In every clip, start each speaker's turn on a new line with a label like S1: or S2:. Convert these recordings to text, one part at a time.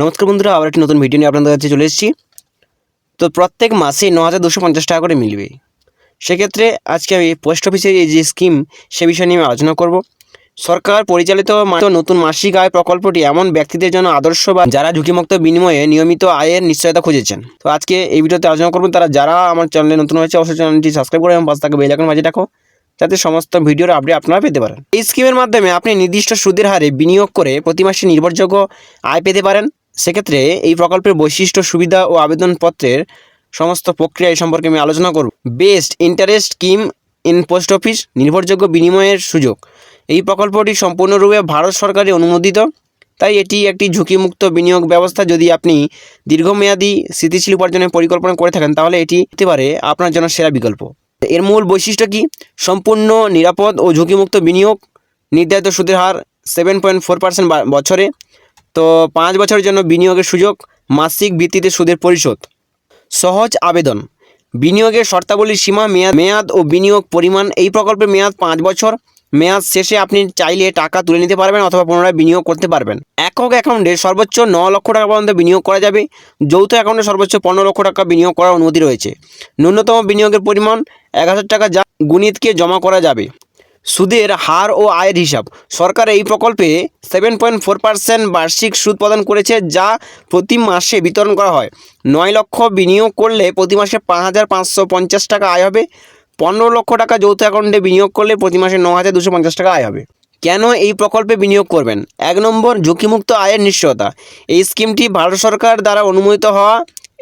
S1: নমস্কার বন্ধুরা, আবার একটি নতুন ভিডিও নিয়ে আপনাদের কাছে চলে এসেছি। তো প্রত্যেক মাসে ন হাজার দুশো পঞ্চাশ টাকা করে মিলবে। সেক্ষেত্রে আজকে আমি পোস্ট অফিসের এই যে স্কিম সে বিষয় নিয়ে আমি আলোচনা করব। সরকার পরিচালিত নতুন মাসিক আয় প্রকল্পটি এমন ব্যক্তিদের জন্য আদর্শ বা যারা ঝুঁকিমুক্ত বিনিময়ে নিয়মিত আয়ের নিশ্চয়তা খুঁজেছেন। তো আজকে এই ভিডিওতে আলোচনা করব, তারা যারা আমার চ্যানেলে নতুন হয়েছে, অবশ্যই চ্যানেলটি সাবস্ক্রাইব করে এবং পাশে থাকা বেল আইকন বাজিয়ে রাখো, যাতে সমস্ত ভিডিওর আপডেট আপনারা পেতে পারেন। এই স্কিমের মাধ্যমে আপনি নির্দিষ্ট সুদের হারে বিনিয়োগ করে প্রতি মাসে নির্ভরযোগ্য আয় পেতে পারেন। সেক্ষেত্রে এই প্রকল্পের বৈশিষ্ট্য, সুবিধা ও আবেদনপত্রের সমস্ত প্রক্রিয়া এই সম্পর্কে আমি আলোচনা করব। Best interest scheme in post office নির্ভরযোগ্য বিনিময়ের সুযোগ। এই প্রকল্পটি সম্পূর্ণরূপে ভারত সরকারের অনুমোদিত, তাই এটি একটি ঝুঁকিমুক্ত বিনিয়োগ ব্যবস্থা। যদি আপনি দীর্ঘমেয়াদী স্থিতিশীল উপার্জনের পরিকল্পনা করে থাকেন, তাহলে এটি হতে পারে আপনার জন্য সেরা বিকল্প। এর মূল বৈশিষ্ট্য কি? সম্পূর্ণ, নিরাপদ ও ঝুঁকিমুক্ত বিনিয়োগ, নির্ধারিত সুদের হার সেভেন পয়েন্ট ফোর পার্সেন্ট বছরে। তো পাঁচ বছরের জন্য বিনিয়োগের সুযোগ, মাসিক ভিত্তিতে সুদের পরিশোধ। সহজ আবেদন। বিনিয়োগের শর্তাবলী সীমা, মেয়াদ মেয়াদ ও বিনিয়োগ পরিমাণ। এই প্রকল্পের মেয়াদ পাঁচ বছর। মেয়াদ শেষে আপনি চাইলে টাকা তুলে নিতে পারবেন অথবা পুনরায় বিনিয়োগ করতে পারবেন। একক অ্যাকাউন্টে সর্বোচ্চ ন লক্ষ টাকা পর্যন্ত বিনিয়োগ করা যাবে। যৌথ অ্যাকাউন্টে সর্বোচ্চ পনেরো লক্ষ টাকা বিনিয়োগ করার অনুমতি রয়েছে। ন্যূনতম বিনিয়োগের পরিমাণ এক হাজার টাকা যা গুণিতকে জমা করা যাবে। সুদের হার ও আয়ের হিসাব। সরকার এই প্রকল্পে সেভেন পয়েন্ট ফোর পার্সেন্ট বার্ষিক সুদ প্রদান করেছে, যা প্রতি মাসে বিতরণ করা হয়। নয় লক্ষ বিনিয়োগ করলে প্রতি মাসে পাঁচ হাজার পাঁচশো পঞ্চাশ টাকা আয় হবে। পনেরো লক্ষ টাকা যৌথ অ্যাকাউন্টে বিনিয়োগ করলে প্রতি মাসে ন হাজার দুশো পঞ্চাশ টাকা আয় হবে। কেন এই প্রকল্পে বিনিয়োগ করবেন? এক নম্বর, ঝুঁকিমুক্ত আয়ের নিশ্চয়তা। এই স্কিমটি ভারত সরকার দ্বারা অনুমোদিত হওয়া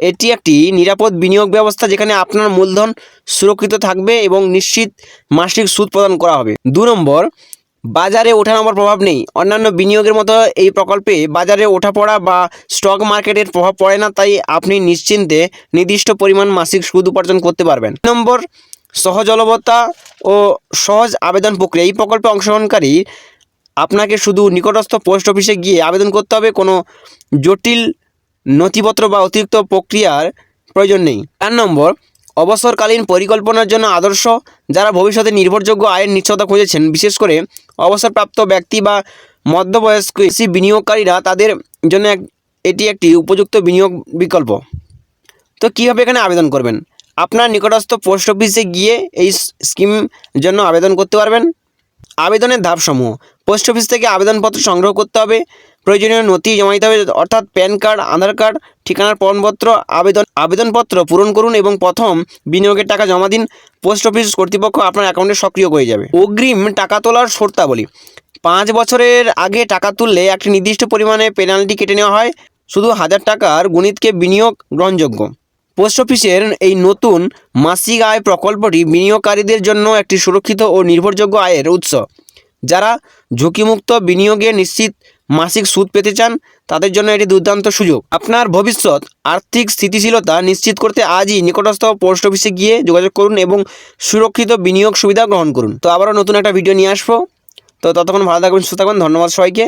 S1: এটি একটি নিরাপদ বিনিয়োগ ব্যবস্থা যেখানে আপনার মূলধন সুরক্ষিত থাকবে এবং নিশ্চিত মাসিক সুদ প্রদান করা হবে। দু নম্বর, বাজারে ওঠানামার প্রভাব নেই। অন্যান্য বিনিয়োগের মতো এই প্রকল্পে বাজারে ওঠাপড়া বা স্টক মার্কেটের প্রভাব পড়ে না, তাই আপনি নিশ্চিন্তে নির্দিষ্ট পরিমাণ মাসিক সুদ উপার্জন করতে পারবেন। নম্বর, সহজলভ্যতা ও সহজ আবেদন প্রক্রিয়া। এই প্রকল্পে অংশগ্রহণকারী আপনাকে শুধু নিকটস্থ পোস্ট অফিসে গিয়ে আবেদন করতে হবে। কোনো জটিল নথিপত্র বা অতিরিক্ত প্রক্রিয়ার প্রয়োজন নেই। চার নম্বর, অবসরকালীন পরিকল্পনার জন্য আদর্শ, যারা ভবিষ্যতে নির্ভরযোগ্য আয়ের নিশ্চয়তা খুঁজেছেন, বিশেষ করে অবসরপ্রাপ্ত ব্যক্তি বা মধ্যবয়স্ক কৃষি বিনিয়োগকারীরা তাদের জন্য এটি একটি উপযুক্ত বিনিয়োগ বিকল্প। তো কীভাবে এখানে আবেদন করবেন? আপনার নিকটস্থ পোস্ট অফিসে গিয়ে এই স্কিম জন্য আবেদন করতে পারবেন। আবেদনের ধাপসমূহ, পোস্ট অফিস থেকে আবেদনপত্র সংগ্রহ করতে হবে প্রয়োজনীয় নথি জমা দিতে হবে, অর্থাৎ প্যান কার্ড, আধার কার্ড, ঠিকানার প্রমাণপত্র, আবেদন, আবেদনপত্র পূরণ করুন এবং প্রথম বিনিয়োগের টাকা জমা দিন। পোস্ট অফিস কর্তৃপক্ষ আপনার অ্যাকাউন্টে সক্রিয় হয়ে যাবে। অগ্রিম টাকা তোলার শর্তাবলী। পাঁচ বছরের আগে টাকা তুললে একটি নির্দিষ্ট পরিমাণে পেনাল্টি কেটে নেওয়া হয়। শুধু হাজার টাকার গণিতকে বিনিয়োগ গ্রহণযোগ্য। পোস্ট অফিসের এই নতুন মাসিক আয় প্রকল্পটি বিনিয়োগকারীদের জন্য একটি সুরক্ষিত ও নির্ভরযোগ্য আয়ের উৎস, যারা ঝুঁকিমুক্ত বিনিয়োগে নিশ্চিত মাসিক সুদ পেতে চান, তাদের জন্য এটি দুর্দান্ত সুযোগ। আপনার ভবিষ্যৎ, আর্থিক স্থিতিশীলতা নিশ্চিত করতে আজই নিকটস্থ পোস্ট অফিসে গিয়ে যোগাযোগ করুন এবং সুরক্ষিত বিনিয়োগ সুবিধা গ্রহণ করুন। তো আবারও নতুন একটা ভিডিও নিয়ে আসব। তো ততক্ষণ ভালো থাকবেন, সুস্থ থাকবেন, ধন্যবাদ সবাইকে।